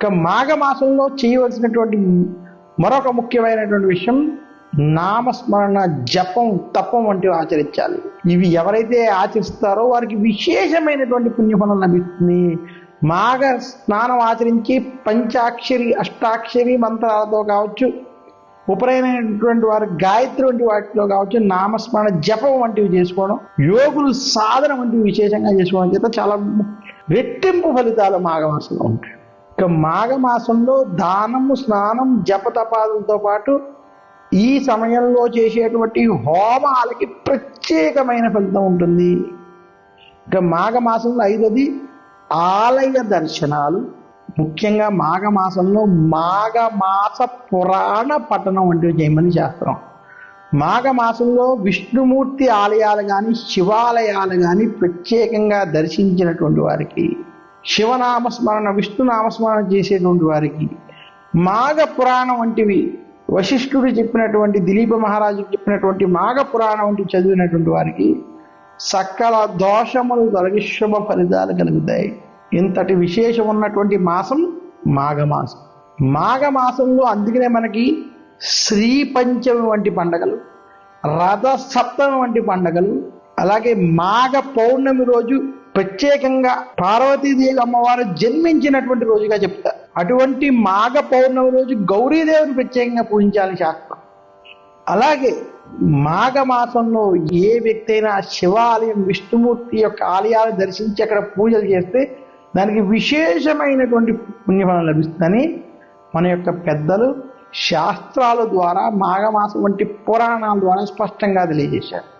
ఇక మాఘమాసంలో చేయవలసినటువంటి మరొక ముఖ్యమైనటువంటి విషయం నామస్మరణ జపం తపం వంటివి ఆచరించాలి. ఇవి ఎవరైతే ఆచరిస్తారో వారికి విశేషమైనటువంటి పుణ్యఫలం లభిస్తుంది. మాఘ స్నానం ఆచరించి పంచాక్షరి అష్టాక్షరి మంత్రాలతో కావచ్చు ఉపరైనటువంటి వారు గాయత్రి వంటి వాటిలో కావచ్చు నామస్మరణ జపం వంటివి చేసుకోవడం యోగులు సాధన వంటివి విశేషంగా చేసుకోవడం చేత చాలా రెట్టింపు ఫలితాలు మాఘమాసంలో ఉంటాయి. మాఘమాసంలో దానము స్నానం జపతపాదులతో పాటు ఈ సమయంలో చేసేటువంటి హోమాలకి ప్రత్యేకమైన ఫలితం ఉంటుంది. ఇక మాఘమాసంలో ఐదోది ఆలయ దర్శనాలు. ముఖ్యంగా మాఘమాసంలో మాఘమాస పురాణ పఠనం వంటివి చేయమని శాస్త్రం. మాఘమాసంలో విష్ణుమూర్తి ఆలయాలు కానీ శివాలయాలు కానీ ప్రత్యేకంగా దర్శించినటువంటి వారికి శివనామస్మరణ విష్ణునామస్మరణ చేసేటువంటి వారికి మాఘ పురాణం వంటివి వశిష్ఠుడు చెప్పినటువంటి దిలీప మహారాజు చెప్పినటువంటి మాఘ పురాణం వంటివి చదివినటువంటి వారికి సకల దోషములు తొలగి శుభ ఫలితాలు కలుగుతాయి. ఇంతటి విశేషం ఉన్నటువంటి మాసం మాఘమాసం. మాఘమాసంలో అందుకనే మనకి శ్రీ పంచమి వంటి పండగలు రథ సప్తమి వంటి పండగలు అలాగే మాఘ పౌర్ణమి రోజు ప్రత్యేకంగా పార్వతీదేవి అమ్మవారు జన్మించినటువంటి రోజుగా చెప్తారు అటువంటి మాఘ పౌర్ణమి రోజు గౌరీదేవిని ప్రత్యేకంగా పూజించాలని శాస్త్రం. అలాగే మాఘమాసంలో ఏ వ్యక్తి అయినా శివాలయం విష్ణుమూర్తి యొక్క ఆలయాలు దర్శించి అక్కడ పూజలు చేస్తే దానికి విశేషమైనటువంటి పుణ్యఫలం లభిస్తుందని మన యొక్క పెద్దలు శాస్త్రాల ద్వారా మాఘమాసం వంటి పురాణాల ద్వారా స్పష్టంగా తెలియజేశారు.